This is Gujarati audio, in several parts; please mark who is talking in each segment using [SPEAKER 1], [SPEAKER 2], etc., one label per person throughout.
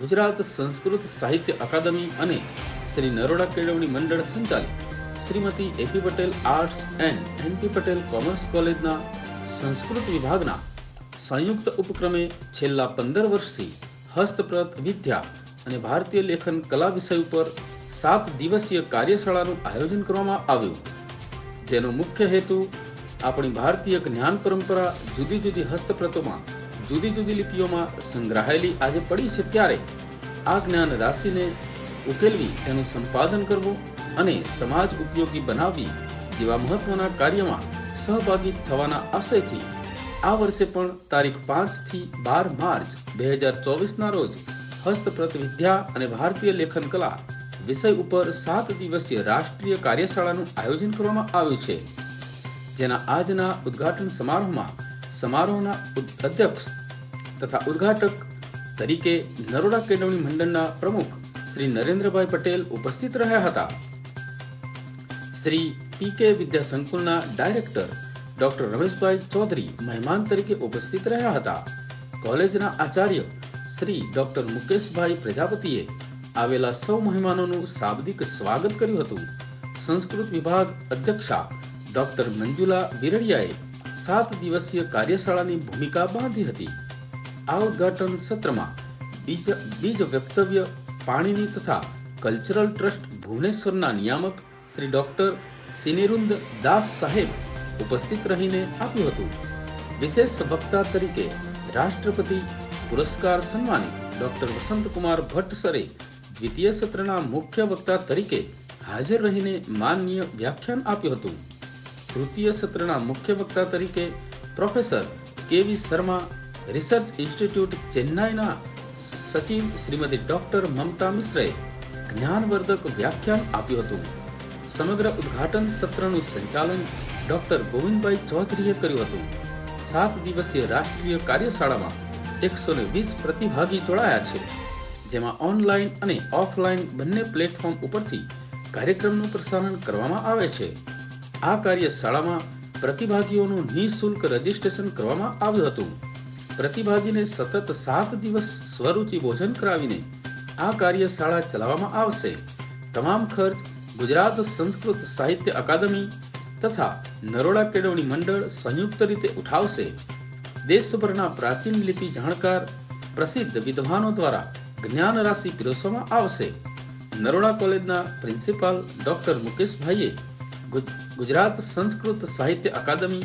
[SPEAKER 1] ગુજરાત સંસ્કૃત સાહિત્ય અકાદમી અને શ્રી નરોડા કેળવણી મંડળ સંચાલિત Shrimati AP Patel arts and NP Patel commerce કોલેજના સંસ્કૃત વિભાગના સંયુક્ત ઉપક્રમે છેલ્લા પંદર વર્ષથી હસ્તપ્રત વિદ્યા અને ભારતીય લેખન કલા વિષય ઉપર સાત દિવસીય કાર્યશાળાનું આયોજન કરવામાં આવ્યું. જેનો મુખ્ય હેતુ આપણી ભારતીય જ્ઞાન પરંપરા જુદી જુદી હસ્તપ્રતોમાં જુદી જુદી લિપિઓમાં સંગ્રહાયેલી આજે પડી છે ત્યારે આ જ્ઞાન રાશિને ઉકેલવી, તેનું સંપાદન કરવું અને સમાજ ઉપયોગી બનાવવી જેવા મહત્વના કાર્યમાં સહભાગી થવાના આશયથી આ વર્ષે પણ તારીખ પાંચથી બાર માર્ચ બે હજાર ચોવીસના રોજ હસ્તપ્રત વિદ્યા અને ભારતીય લેખન કલા વિષય ઉપર સાત દિવસીય રાષ્ટ્રીય કાર્યશાળાનું આયોજન કરવામાં આવ્યું છે. જેના આજના ઉદ્ઘાટન સમારોહમાં સમારોહના અધ્યક્ષ તથા ઉદ્ઘાટક તરીકે નરોડા કેળવણી મંડળના પ્રમુખ શ્રી નરેન્દ્રભાઈ પટેલ ઉપસ્થિત રહ્યા હતા. શ્રી પી કે વિદ્યા સંકુલના ડાયરેક્ટર ડોક્ટર રમેશભાઈ ચૌધરી મહેમાન તરીકે ઉપસ્થિત રહ્યા હતા. કોલેજના આચાર્ય શ્રી ડોક્ટર મુકેશભાઈ પ્રજાપતિએ આવેલા સૌ મહેમાનોનું શાબ્દિક સ્વાગત કર્યું હતું. સંસ્કૃત વિભાગ અધ્યક્ષા ડોક્ટર મંજુલા વિરડિયાએ સાત દિવસીય કાર્યશાળાની ભૂમિકા બાંધી હતી. આ ઉદઘાટન સત્રમાં બીજ બીજ વક્તવ્ય પાણીની તથા કલ્ચરલ ટ્રસ્ટ ભુવનેશ્વરના નિયામક શ્રી ડોક્ટર સિનેરુંદ દાસ સાહેબ ઉપસ્થિત રહીને આપ્યું હતું. વિશેષ વક્તા તરીકે રાષ્ટ્રપતિ પુરસ્કાર સન્માનિત ડોક્ટર વસંતકુમાર ભટ્ટ સરે દ્વિતીય સત્રના મુખ્ય વક્તા તરીકે હાજર રહીને માનનીય વ્યાખ્યાન આપ્યું હતું. તૃતીય સત્રના મુખ્ય વક્તા તરીકે પ્રોફેસર કેવી શર્મા રિસર્ચ ઇન્સ્ટિટ્યૂટ ચેન્નાઈના સચિવ શ્રીમતી ડોક્ટર મમતા મિશ્રએ જ્ઞાનવર્ધક વ્યાખ્યાન આપ્યું હતું સમગ્ર ઉદ્ઘાટન સત્રનું સંચાલન ડોક્ટર ગોવિંદભાઈ ચૌધરીએ કર્યું હતું સાત દિવસીય રાષ્ટ્રીય કાર્યશાળામાં એકસો વીસ પ્રતિભાગી જોડાયા છે જેમાં ઓનલાઈન અને ઓફલાઈન બંને પ્લેટફોર્મ ઉપરથી કાર્યક્રમનું પ્રસારણ કરવામાં આવે છે આ કાર્યશાળામાં પ્રતિભાગીઓનું નિઃશુલ્ક રજીસ્ટ્રેશન કરવામાં આવ્યું હતું પ્રતિભાગીને સતત સાત દિવસ સ્વરૂચિ ભોજન કરાવીને આ કાર્યશાળા ચલાવવામાં આવશે. તમામ ખર્ચ ગુજરાત સંસ્કૃત સાહિત્ય અકાદમી તથા નરોડા કેળવણી મંડળ સંયુક્ત રીતે ઉઠાવશે. દેશભરના પ્રાચીન લિપિ જાણકાર, પ્રસિદ્ધ વિદ્વાનો દ્વારા જ્ઞાન રાશિ પીરસવામાં આવશે. નરોડા કોલેજના પ્રિન્સિપાલ ડોક્ટર મુકેશભાઈએ ગુજરાત સંસ્કૃત સાહિત્ય અકાદમી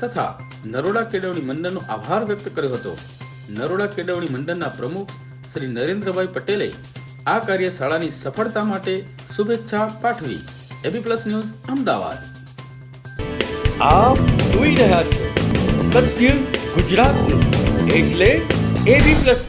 [SPEAKER 1] તથા નરોડા કેળવણી મંડળનો આભાર વ્યક્ત કર્યો હતો. નરોડા કેળવણી મંડળના પ્રમુખ શ્રી નરેન્દ્રભાઈ પટેલે આ કાર્યશાળાની સફળતા માટે શુભેચ્છા પાઠવી. AB plus news, Ahmedabad.
[SPEAKER 2] આપ જોઈ રહ્યા છો સત્ય ગુજરાતનું. એટલે એબી પ્લસ